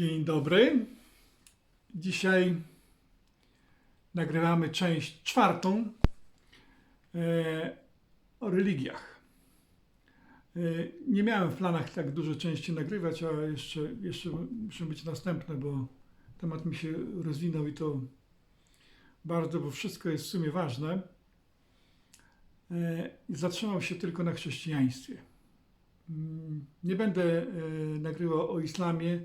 Dzień dobry. Dzisiaj nagrywamy część czwartą e, o religiach. E, nie miałem w planach tak dużo części nagrywać, a jeszcze, jeszcze muszą być następne, bo temat mi się rozwinął i to bardzo, bo wszystko jest w sumie ważne. E, zatrzymał się tylko na chrześcijaństwie. Mm, Nie będę nagrywał o islamie,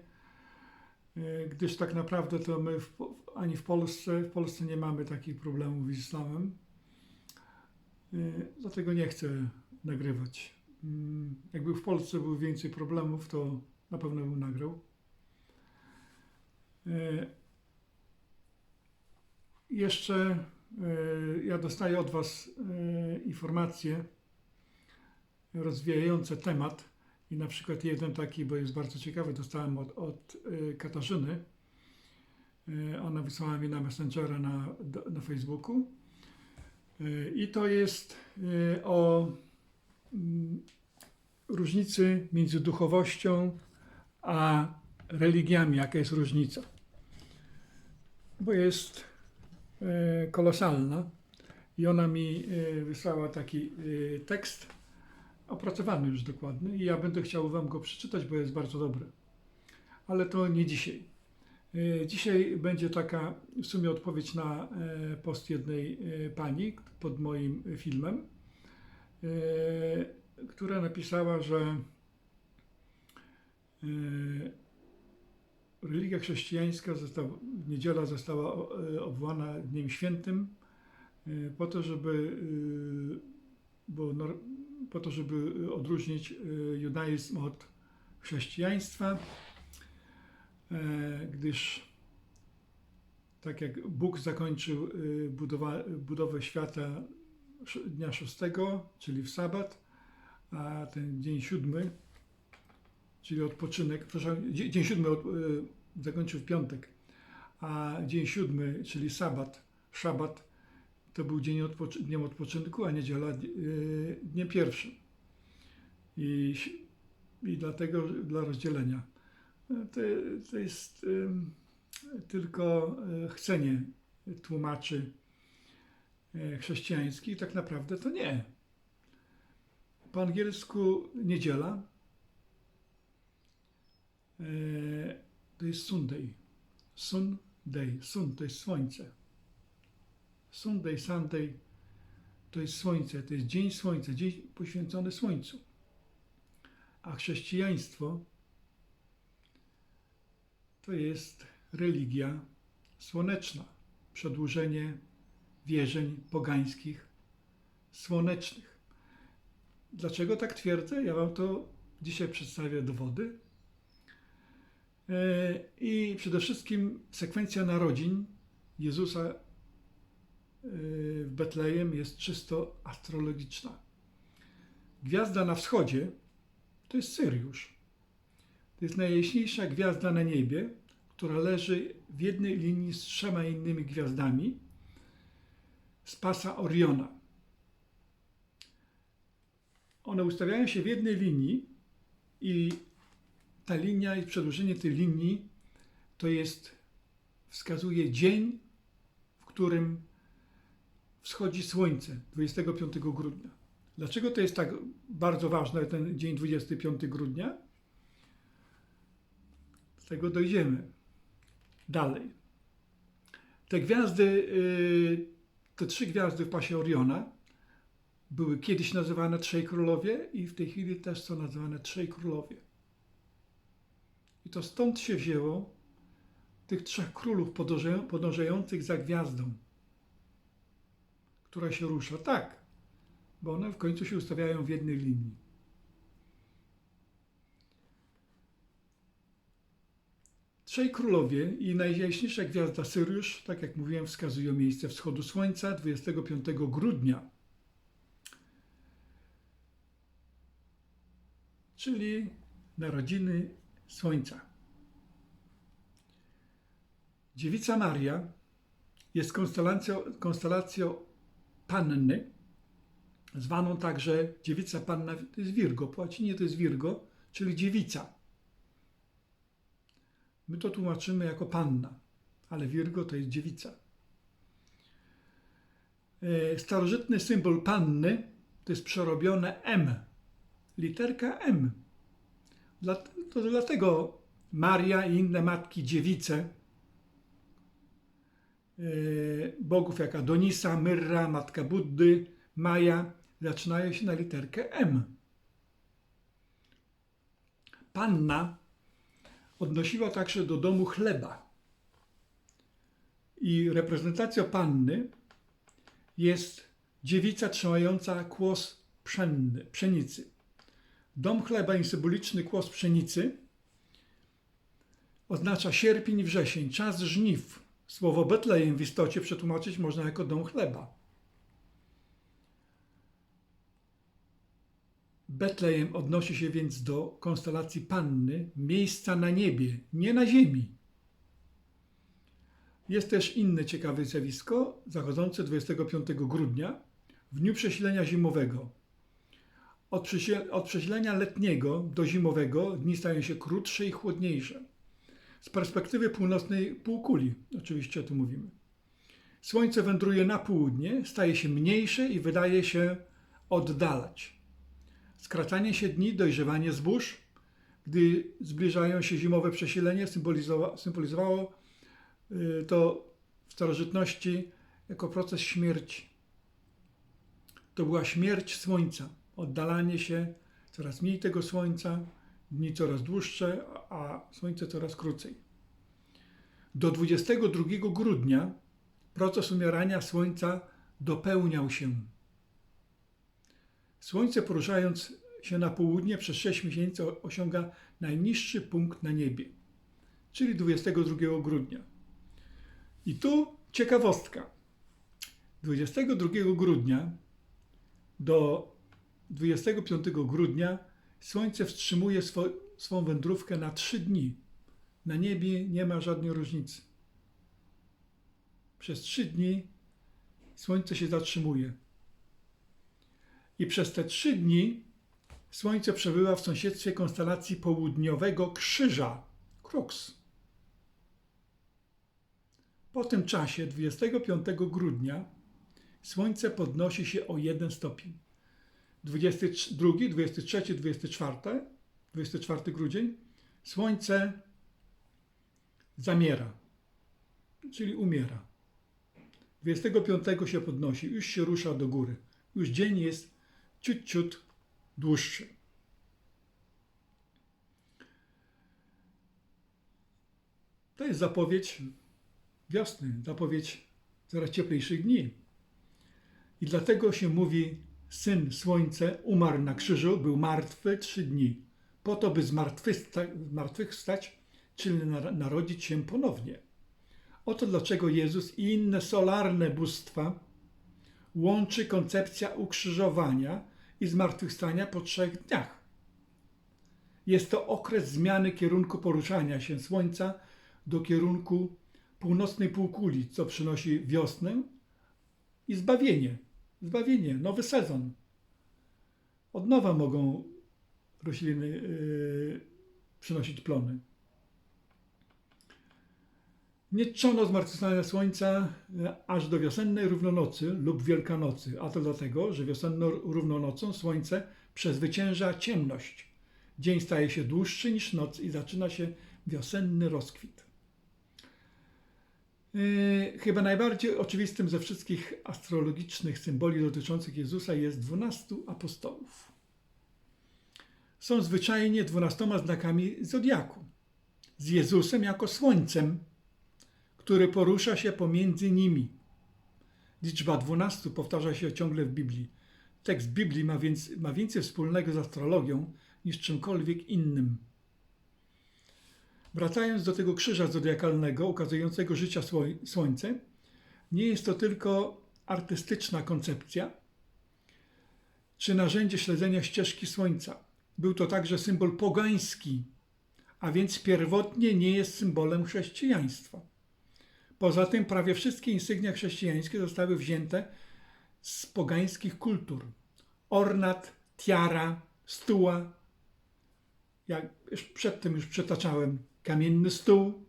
gdyż tak naprawdę to my w, ani w Polsce, w Polsce nie mamy takich problemów z islamem. E, Dlatego nie chcę nagrywać. Mm, Jakby w Polsce było więcej problemów, to na pewno bym nagrał. E, Jeszcze e, ja dostaję od Was e, informacje rozwijające temat i na przykład jeden taki, bo jest bardzo ciekawy, dostałem od, od e, Katarzyny. E, Ona wysłała mi na Messengera na, na Facebooku. E, I to jest o mm, różnicy między duchowością a religiami. Jaka jest różnica? Bo jest kolosalna i ona mi wysłała taki tekst opracowany już dokładny i ja będę chciał Wam go przeczytać, bo jest bardzo dobry. Ale to nie dzisiaj. E, Dzisiaj będzie taka w sumie odpowiedź na e, post jednej e, pani pod moim filmem, która napisała, że religia chrześcijańska została, niedziela została obwołana Dniem Świętym po to, żeby, bo po to, żeby odróżnić e, judaizm od chrześcijaństwa, e, gdyż tak jak Bóg zakończył e, budowa, budowę świata dnia szóstego, czyli w sabat, a ten dzień siódmy, czyli odpoczynek, przepraszam, dzie- dzień siódmy od, zakończył w piątek, a dzień siódmy, czyli sabat, szabat, to był dzień odpoczy- dniem odpoczynku, a niedziela y, dniem pierwszym. I, I dlatego dla rozdzielenia. To, to jest tylko e, chcenie tłumaczy e, chrześcijańskich. Tak naprawdę to nie. Po angielsku niedziela to jest Sunday. Sunday. Sun to jest słońce. Sunday, Sunday to jest słońce, to jest dzień słońca, dzień poświęcony słońcu. A chrześcijaństwo to jest religia słoneczna, przedłużenie wierzeń pogańskich słonecznych. Dlaczego tak twierdzę? Ja Wam to dzisiaj przedstawię dowody. E, I przede wszystkim sekwencja narodzin Jezusa w Betlejem jest czysto astrologiczna. Gwiazda na wschodzie to jest Syriusz. To jest najjaśniejsza gwiazda na niebie, która leży w jednej linii z trzema innymi gwiazdami z pasa Oriona. One ustawiają się w jednej linii i ta linia i przedłużenie tej linii to jest, wskazuje dzień, w którym wschodzi słońce 25 grudnia. Dlaczego to jest tak bardzo ważne, ten dzień 25 grudnia? Do tego dojdziemy dalej. Te gwiazdy, y, te trzy gwiazdy w pasie Oriona były kiedyś nazywane Trzej Królowie i w tej chwili też są nazywane Trzej Królowie. I to stąd się wzięło tych trzech królów podążają- podążających za gwiazdą która się rusza. Tak, bo one w końcu się ustawiają w jednej linii. Trzej królowie i najjaśniejsza gwiazda Syriusz, tak jak mówiłem, wskazują miejsce wschodu słońca 25 grudnia. Czyli narodziny słońca. Dziewica Maria jest konstelacją, konstelacją Panny, zwaną także dziewica Panna, to jest Virgo, po łacinie to jest Virgo, czyli dziewica. My to tłumaczymy jako panna, ale Virgo to jest dziewica. E, Starożytny symbol panny to jest przerobione M, literka M. To dlatego Maria i inne matki dziewice bogów jak Adonisa, Myrra, matka Buddy, Maja zaczynają się na literkę M. Panna odnosiła także do domu chleba. I reprezentacją panny jest dziewica trzymająca kłos pszenny, pszenicy. Dom chleba i symboliczny kłos pszenicy oznacza sierpień i wrzesień, czas żniw. Słowo Betlejem w istocie przetłumaczyć można jako dom chleba. Betlejem odnosi się więc do konstelacji Panny, miejsca na niebie, nie na ziemi. Jest też inne ciekawe zjawisko, zachodzące 25 grudnia, w dniu przesilenia zimowego. Od, przesilenia letniego do zimowego dni stają się krótsze i chłodniejsze. Z perspektywy północnej półkuli, oczywiście tym mówimy. Słońce wędruje na południe, staje się mniejsze i wydaje się oddalać. Skracanie się dni, dojrzewanie zbóż, gdy zbliżają się zimowe przesilenie, symbolizowa- symbolizowało y, to w starożytności jako proces śmierci. To była śmierć słońca, oddalanie się, coraz mniej tego słońca, dni coraz dłuższe, a słońce coraz krócej. Do 22 grudnia proces umierania słońca dopełniał się. Słońce poruszając się na południe przez 6 miesięcy osiąga najniższy punkt na niebie, czyli 22 grudnia. I tu ciekawostka. 22 grudnia do 25 grudnia Słońce wstrzymuje swo, swą wędrówkę na 3 dni. Na niebie nie ma żadnej różnicy. Przez 3 dni Słońce się zatrzymuje. I przez te 3 dni Słońce przebywa w sąsiedztwie konstelacji południowego Krzyża, Crux. Po tym czasie, 25 grudnia, Słońce podnosi się o 1 stopień. 22, 23, 24, 24 grudzień, Słońce zamiera, czyli umiera. 25 się podnosi, już się rusza do góry. Już dzień jest ciut, ciut dłuższy. To jest zapowiedź wiosny, zapowiedź coraz cieplejszych dni. I dlatego się mówi, syn słońce umarł na krzyżu, był martwy trzy dni, po to, by zmartwychwstać, czyli nar- narodzić się ponownie. Oto dlaczego Jezus i inne solarne bóstwa łączy koncepcja ukrzyżowania i zmartwychwstania po trzech dniach. Jest to okres zmiany kierunku poruszania się Słońca do kierunku północnej półkuli, co przynosi wiosnę i zbawienie. Zbawienie, nowy sezon. Od nowa mogą rośliny yy, przynosić plony. Nie czczono zmartwychwstania Słońca e, aż do wiosennej równonocy lub Wielkanocy, a to dlatego, że wiosenną równonocą Słońce przezwycięża ciemność. Dzień staje się dłuższy niż noc i zaczyna się wiosenny rozkwit. Yy, Chyba najbardziej oczywistym ze wszystkich astrologicznych symboli dotyczących Jezusa jest dwunastu apostołów. Są zwyczajnie dwunastoma znakami zodiaku. Z Jezusem jako słońcem, który porusza się pomiędzy nimi. Liczba 12 powtarza się ciągle w Biblii. Tekst Biblii ma więc ma więcej wspólnego z astrologią niż czymkolwiek innym. Wracając do tego krzyża zodiakalnego ukazującego życia sło- Słońce, nie jest to tylko artystyczna koncepcja czy narzędzie śledzenia ścieżki Słońca. Był to także symbol pogański, a więc pierwotnie nie jest symbolem chrześcijaństwa. Poza tym prawie wszystkie insygnia chrześcijańskie zostały wzięte z pogańskich kultur. Ornat, tiara, stuła już przedtem już przytaczałem, kamienny stół,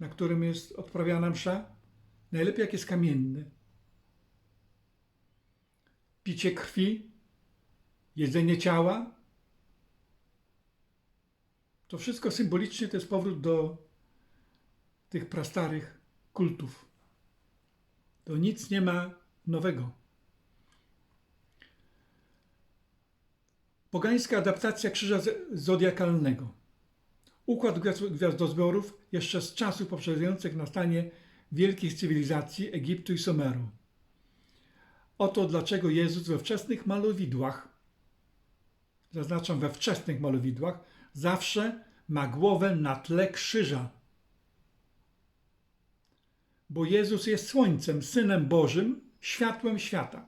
na którym jest odprawiana msza. Najlepiej jak jest kamienny. Picie krwi, jedzenie ciała. To wszystko symbolicznie to jest powrót do tych prastarych kultów. To nic nie ma nowego. Pogańska adaptacja krzyża zodiakalnego. Układ gwiazd- gwiazdozbiorów jeszcze z czasów poprzedzających nastanie wielkich cywilizacji Egiptu i Sumeru. Oto dlaczego Jezus we wczesnych malowidłach, zaznaczam we wczesnych malowidłach, zawsze ma głowę na tle krzyża. Bo Jezus jest Słońcem, Synem Bożym, światłem świata.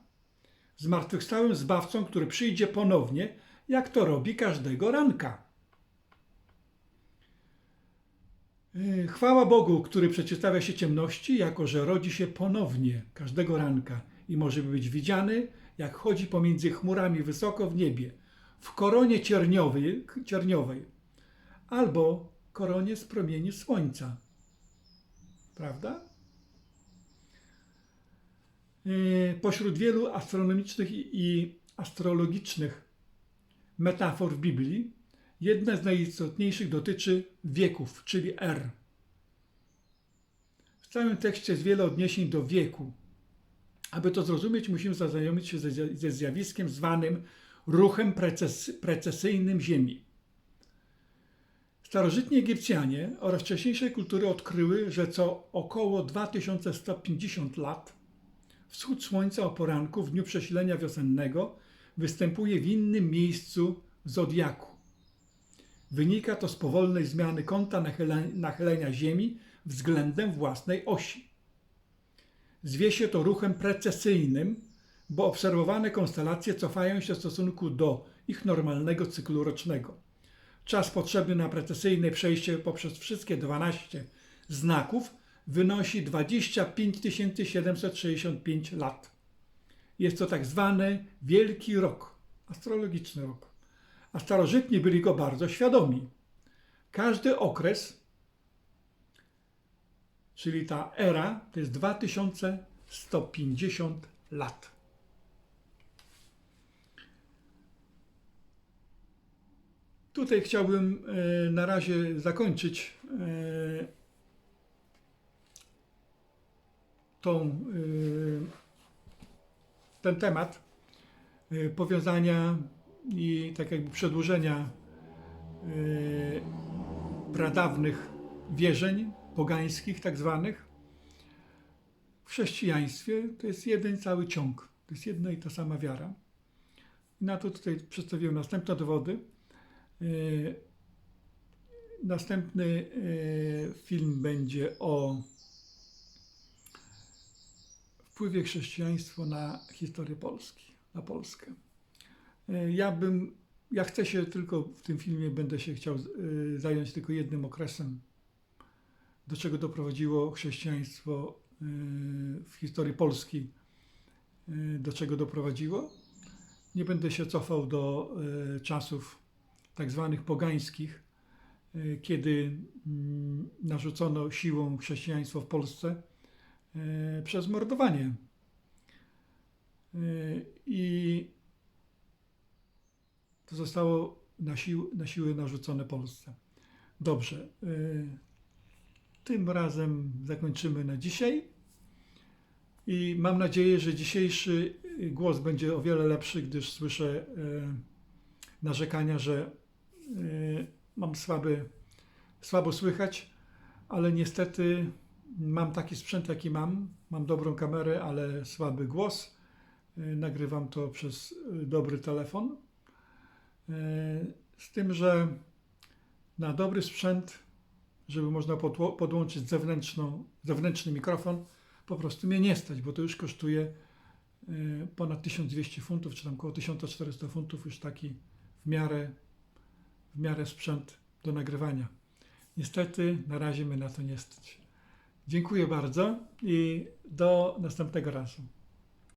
Zmartwychwstałym Zbawcą, który przyjdzie ponownie, jak to robi każdego ranka. Yy, Chwała Bogu, który przeciwstawia się ciemności, jako że rodzi się ponownie każdego ranka i może być widziany, jak chodzi pomiędzy chmurami wysoko w niebie, w koronie cierniowej, cierniowej albo koronie z promieni słońca. Prawda? Yy, Pośród wielu astronomicznych i astrologicznych metafor w Biblii, jedna z najistotniejszych dotyczy wieków, czyli er. W całym tekście jest wiele odniesień do wieku. Aby to zrozumieć, musimy zaznajomić się ze, zjawiskiem zwanym ruchem preces, precesyjnym Ziemi. Starożytni Egipcjanie oraz wcześniejsze kultury odkryły, że co około 2150 lat wschód słońca o poranku w dniu przesilenia wiosennego występuje w innym miejscu zodiaku. Wynika to z powolnej zmiany kąta nachylenia Ziemi względem własnej osi. Zwie się to ruchem precesyjnym, bo obserwowane konstelacje cofają się w stosunku do ich normalnego cyklu rocznego. Czas potrzebny na precesyjne przejście poprzez wszystkie 12 znaków wynosi 25 765 lat. Jest to tak zwany Wielki Rok, astrologiczny rok. A starożytni byli go bardzo świadomi. Każdy okres, czyli ta era, to jest 2150 lat. Tutaj chciałbym e, na razie zakończyć e, tą, e, ten temat powiązania i tak jakby przedłużenia e, pradawnych wierzeń pogańskich, tak zwanych. W chrześcijaństwie to jest jeden cały ciąg, to jest jedna i ta sama wiara. Na to tutaj przedstawiłem następne dowody. E, Następny e, film będzie o wpływie chrześcijaństwa na historię Polski, na Polskę. E, Ja bym, ja chcę się tylko w tym filmie będę się chciał e, zająć tylko jednym okresem, do czego doprowadziło chrześcijaństwo e, w historii Polski, do czego doprowadziło. Nie będę się cofał do czasów tak zwanych pogańskich, kiedy mm, narzucono siłą chrześcijaństwo w Polsce przez mordowanie. I to zostało na, sił, na siłę narzucone Polsce. Dobrze. e, Tym razem zakończymy na dzisiaj. I mam nadzieję, że dzisiejszy głos będzie o wiele lepszy, gdyż słyszę e, narzekania, że mam słaby, słabo słychać, ale niestety mam taki sprzęt, jaki mam. Mam dobrą kamerę, ale słaby głos. Nagrywam to przez dobry telefon. E, Z tym, że na dobry sprzęt, żeby można podłączyć zewnętrzną, zewnętrzny mikrofon, po prostu mnie nie stać, bo to już kosztuje e, ponad 1200 funtów, czy tam około 1400 funtów, już taki w miarę, w miarę sprzęt do nagrywania. Niestety na razie mnie na to nie stać. Dziękuję bardzo i do następnego razu.